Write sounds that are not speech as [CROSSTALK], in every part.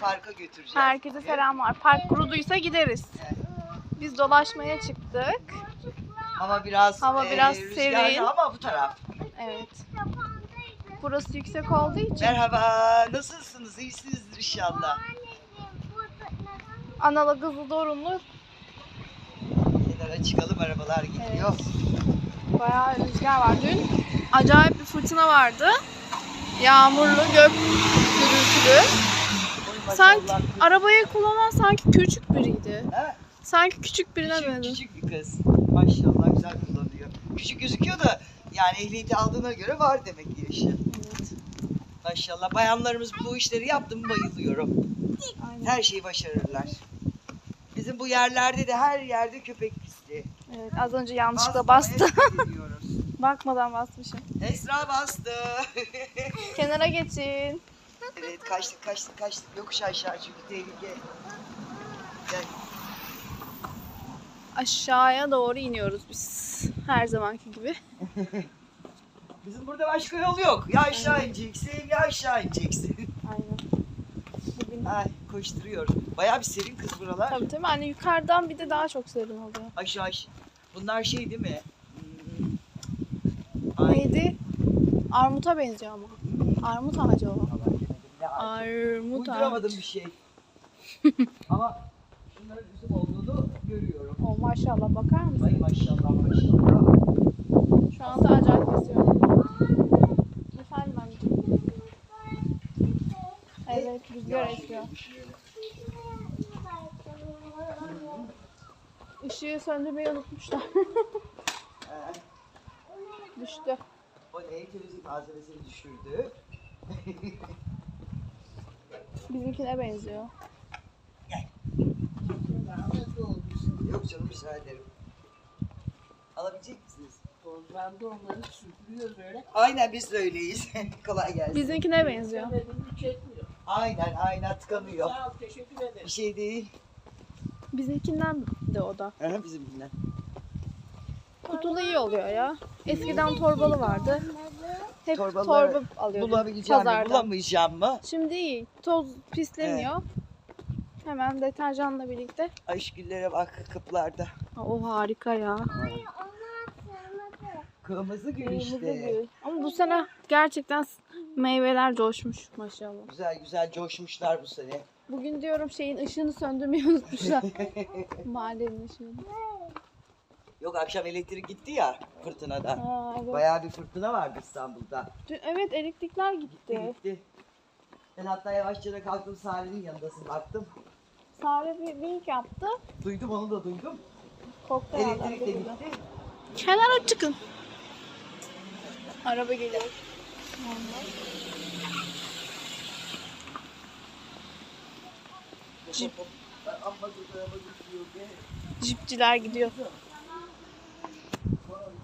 parka götüreceğiz. Herkese selamlar. Park kuruduysa gideriz. Biz dolaşmaya çıktık. Hava biraz, Hava e, biraz serin. ama bu taraf. Evet. Burası yüksek olduğu için Merhaba, nasılsınız? İyisinizdir inşallah. analı kızlı dorunlu Kenara çıkalım, arabalar gidiyor. bayağı rüzgar var. Dün acayip bir fırtına vardı. Yağmurlu, gök gürültülü. Sanki arabayı kullanan sanki küçük biriydi. Ha, Sanki küçük birine küçük, benziyor. küçük bir kız. Maşallah güzel kullanıyor. Küçük gözüküyor da yani ehliyeti aldığına göre var demek ki yaşı. Evet. Maşallah bayanlarımız bu işleri yaptı mı bayılıyorum. Aynen. Her şeyi başarırlar. Bizim bu yerlerde de her yerde köpek pisliği. Evet, az önce yanlışlıkla bastı. [LAUGHS] Bakmadan basmışım. Esra bastı. [LAUGHS] Kenara geçin. Evet kaçtık kaçtık kaçtık. Yokuş aşağı çünkü tehlike. Gel. Aşağıya doğru iniyoruz biz. Her zamanki gibi. [LAUGHS] Bizim burada başka yol yok. Ya aşağı ineceksin ya aşağı ineceksin. Aynen. Bugün Ay koşturuyor. Bayağı bir serin kız buralar. tabii tabii hani yukarıdan bir de daha çok serin oluyor. Aşağı aş- Bunlar şey değil mi? Hmm. Ay. Neydi? Armuta benziyor ama. Armut ağacı o. Ne ay. Armut Uyduramadım bir şey. [LAUGHS] Ama şunların üzüm olduğunu görüyorum. O maşallah bakar mısın? Ay maşallah maşallah. Şu anda acayip esiyor. Efendim anneciğim. Evet rüzgar esiyor. Işığı söndürmeyi unutmuşlar. Ee, Düştü. o ne temizlik malzemesini düşürdü. [LAUGHS] Bizimkine benziyor. Yok canım rica ederim. Alabilecek misiniz? Tozlandı onları süpürüyoruz öyle. Aynen biz de öyleyiz. [LAUGHS] Kolay gelsin. Bizimkine benziyor. Çekmiyor. Aynen aynen tıkanıyor. Sağ ol teşekkür ederim. Bir şey değil. Bizimkinden de o da. Aha, bizimkinden. Kutulu iyi oluyor ya. Eskiden torbalı vardı. Hep Torbaları torba alıyorduk Bulabileceğim mi pazardan. bulamayacağım mı? Şimdi iyi. Toz pisleniyor. Hemen deterjanla birlikte. Aşküllere bak kapılarda. Aa, O harika ya. Kırmızı gül Kırmızı işte. gül. Ama bu sene gerçekten meyveler coşmuş maşallah. Güzel güzel coşmuşlar bu sene. Bugün diyorum şeyin ışığını söndürmeyi unutmuşlar. [LAUGHS] Mahallenin ışığını. Yok akşam elektrik gitti ya fırtınada. Aa, evet. Bayağı bir fırtına vardı İstanbul'da. Dün- evet elektrikler Gitti gitti. gitti. Ben hatta yavaşça da kalktım Salih'in yanındasın baktım. Sare bir link yaptı. Duydum onu da duydum. Koktu Elektrik de gitti. Kenara çıkın. Araba geliyor. Cip. Cipciler gidiyor.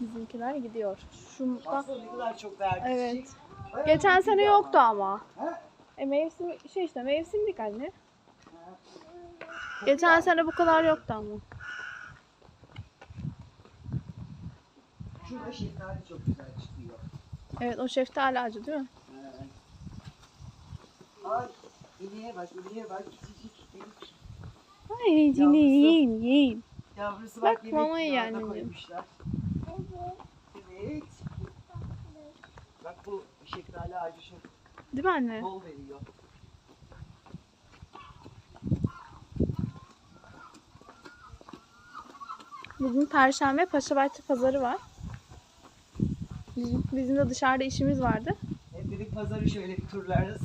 Bizimkiler gidiyor. Şu bak. Baksana ne kadar çok verdi. Evet. çiçek. Bayağı Geçen sene gidiyor yoktu ama. Ha? E mevsim şey işte mevsimlik anne. Geçen sene bu kadar yoktu ama. Şurada şeftali çok güzel çıkıyor. Evet o şeftali ağacı değil mi? Ay ineğe bak ineğe bak. Ay yine yiyin yiyin. Yavrusu Bak bak, yemek anneciğim. koymuşlar. Evet. Bak bu şeftali ağacı çok Değil mi anne? bol veriyor. Bugün Perşembe Paşabahçe pazarı var. Bizim, de dışarıda işimiz vardı. Hep dedik pazarı şöyle bir turlarız.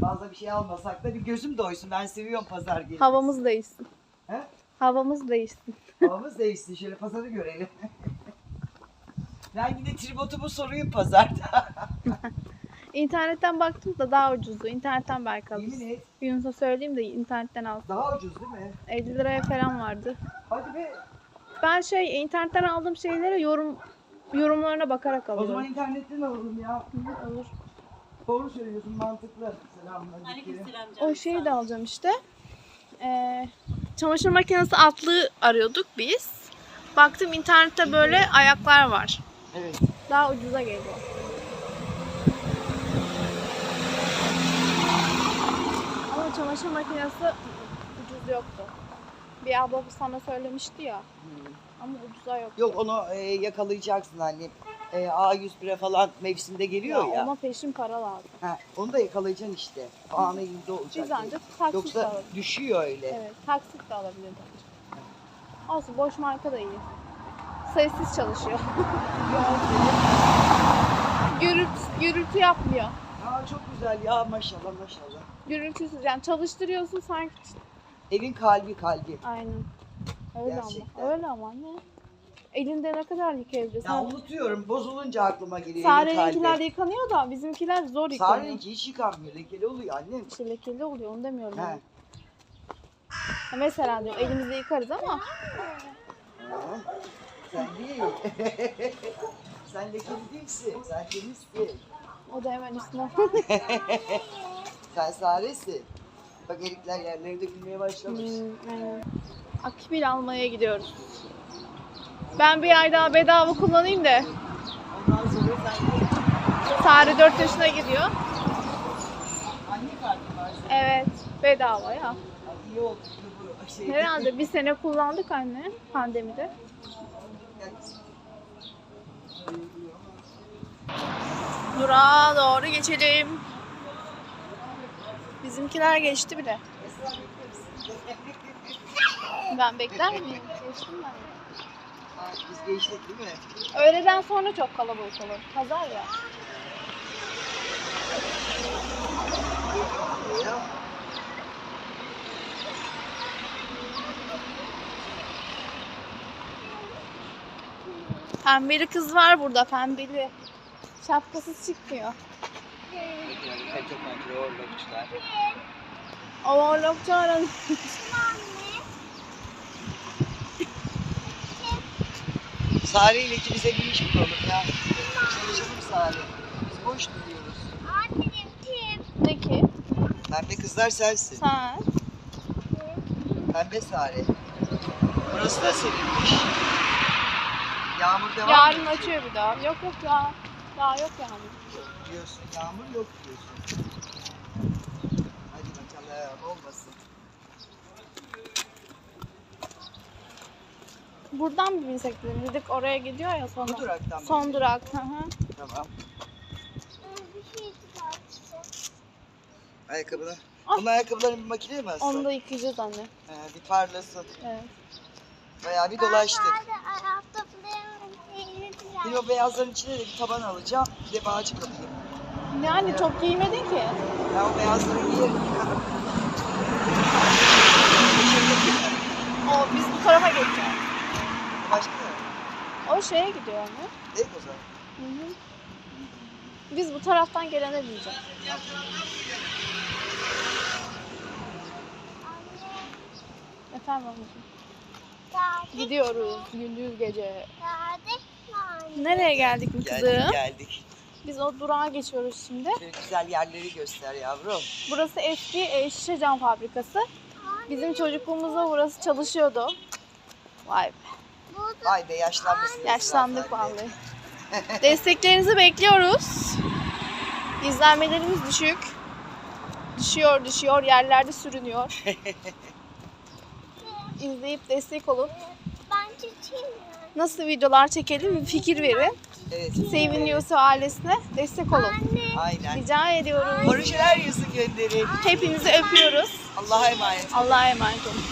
Fazla bir şey almasak da bir gözüm doysun. Ben seviyorum pazar gelip. Havamız değişsin. He? Havamız değişsin. Havamız değişsin. Şöyle pazarı görelim. [LAUGHS] ben yine tribotumu sorayım pazarda. [LAUGHS] İnternetten baktım da daha ucuzdu. İnternetten belki alırız. Yemin et. Yunus'a söyleyeyim de internetten al. Daha ucuz değil mi? 50 liraya falan vardı. Hadi be. Ben şey internetten aldığım şeylere yorum yorumlarına bakarak O zaman alıyorum. internetten alalım ya. Olur. Doğru söylüyorsun mantıklı. Selamünaleyküm. Aleykümselam canım. O şeyi de alacağım işte. Ee, çamaşır makinesi altlığı arıyorduk biz. Baktım internette böyle ayaklar var. Evet. Daha ucuza geliyor. çamaşır makinesi ucuz yoktu. Bir abla sana söylemişti ya. Ama ucuza yok. Yok onu e, yakalayacaksın annem. E, A101'e falan mevsimde geliyor ya. Ona peşin para lazım. Ha, onu da yakalayacaksın işte. Anı elinde olacak. Biz ancak taksit Yoksa alabiliriz. düşüyor öyle. Evet, taksit de alabiliriz. Olsun boş marka da iyi. Sayısız çalışıyor. [LAUGHS] Gürültü, gürültü yapmıyor. Aa, çok güzel ya maşallah maşallah. Gürültüsüz yani çalıştırıyorsun sanki. Evin kalbi kalbi. Aynen. Öyle Gerçekten. ama. Öyle ama ne? Elinde ne kadar yıkayabilirsin? Ya unutuyorum bozulunca aklıma geliyor Sare'ninkiler kalbi. yıkanıyor da bizimkiler zor yıkanıyor. Sare'ninki hiç yıkanmıyor lekeli oluyor annem. İşte lekeli oluyor onu demiyorum. He. Ha, Mesela diyorum elimizde yıkarız ama Ha, Sen değil. [LAUGHS] Sen lekeli değilsin. Sen temizsin. o da hemen üstüne. [LAUGHS] Sen saresin. Bak erikler yerlerinde gülmeye başlamış. Hmm, aynen. Akbil almaya gidiyoruz. Ben bir ay daha bedava kullanayım da. Ondan sonra sen Sare 4 yaşına gidiyor. anne kartı var. Evet bedava ya. Ay, İyi oldu şey. Herhalde bir sene kullandık anne pandemide. Durağa doğru geçelim. Bizimkiler geçti bile. Ben bekler miyim? Geçtim ben. Biz geçtik değil mi? Öğleden sonra çok kalabalık olur. Pazar. Ya. Pembeli kız var burada pembeli. Şapkasız çıkmıyor. Kaçak mankre orlokçular. Overlockçu aranıyor. Sare ile ikimize bir iş bulalım ya. Çalışalım Sare. Biz boş duruyoruz. Ne ki? Pembe kızlar sensin. Sen. Pembe Sare. Burası da seninmiş. Yağmur devam Yarın ediyor. açıyor bir daha. Yok yok ya. Daha yok yani. Yok diyorsun. Yağmur yok diyorsun. Hadi bakalım olmasın. Buradan mı binsek dedim. Dedik oraya gidiyor ya Bu sonra. duraktan mı? Son durak. Hı hı. Tamam. Ayakkabını. Ah. Bunun ayakkabılarını bir makineye mi alsın? Onu da yıkayacağız anne. He, bir parlasın. Evet. Bayağı bir dolaştık. Bir o beyazların içine de bir taban alacağım. Bir de bağcık alayım. Yani çok giymedin ki. Ben o beyazları giyerim. O biz bu tarafa geçeceğiz. Başka ne? O şeye gidiyor anne. Değil mi o zaman? Hı hı. Biz bu taraftan gelene bineceğiz. Efendim anneciğim. Gidiyoruz gündüz gece. Nereye geldik mi kızım? Geldik geldik. Biz o durağa geçiyoruz şimdi. Şöyle güzel yerleri göster yavrum. Burası eski e, şişe cam fabrikası. Bizim çocukluğumuzda burası çalışıyordu. Vay be. Vay be yaşlanmışsınız. Yaşlandık zaten. vallahi. Desteklerinizi bekliyoruz. İzlenmelerimiz düşük. Düşüyor düşüyor yerlerde sürünüyor. [LAUGHS] İzleyip destek olun. Ben çiçeğim ya. Nasıl videolar çekelim bir fikir verin. Evet. Sevin Yusuf ailesine destek olun. Aynen. Rica ediyoruz. Projeler yazın gönderin. Hepinizi öpüyoruz. Allah'a emanet. Allah'a emanet olun.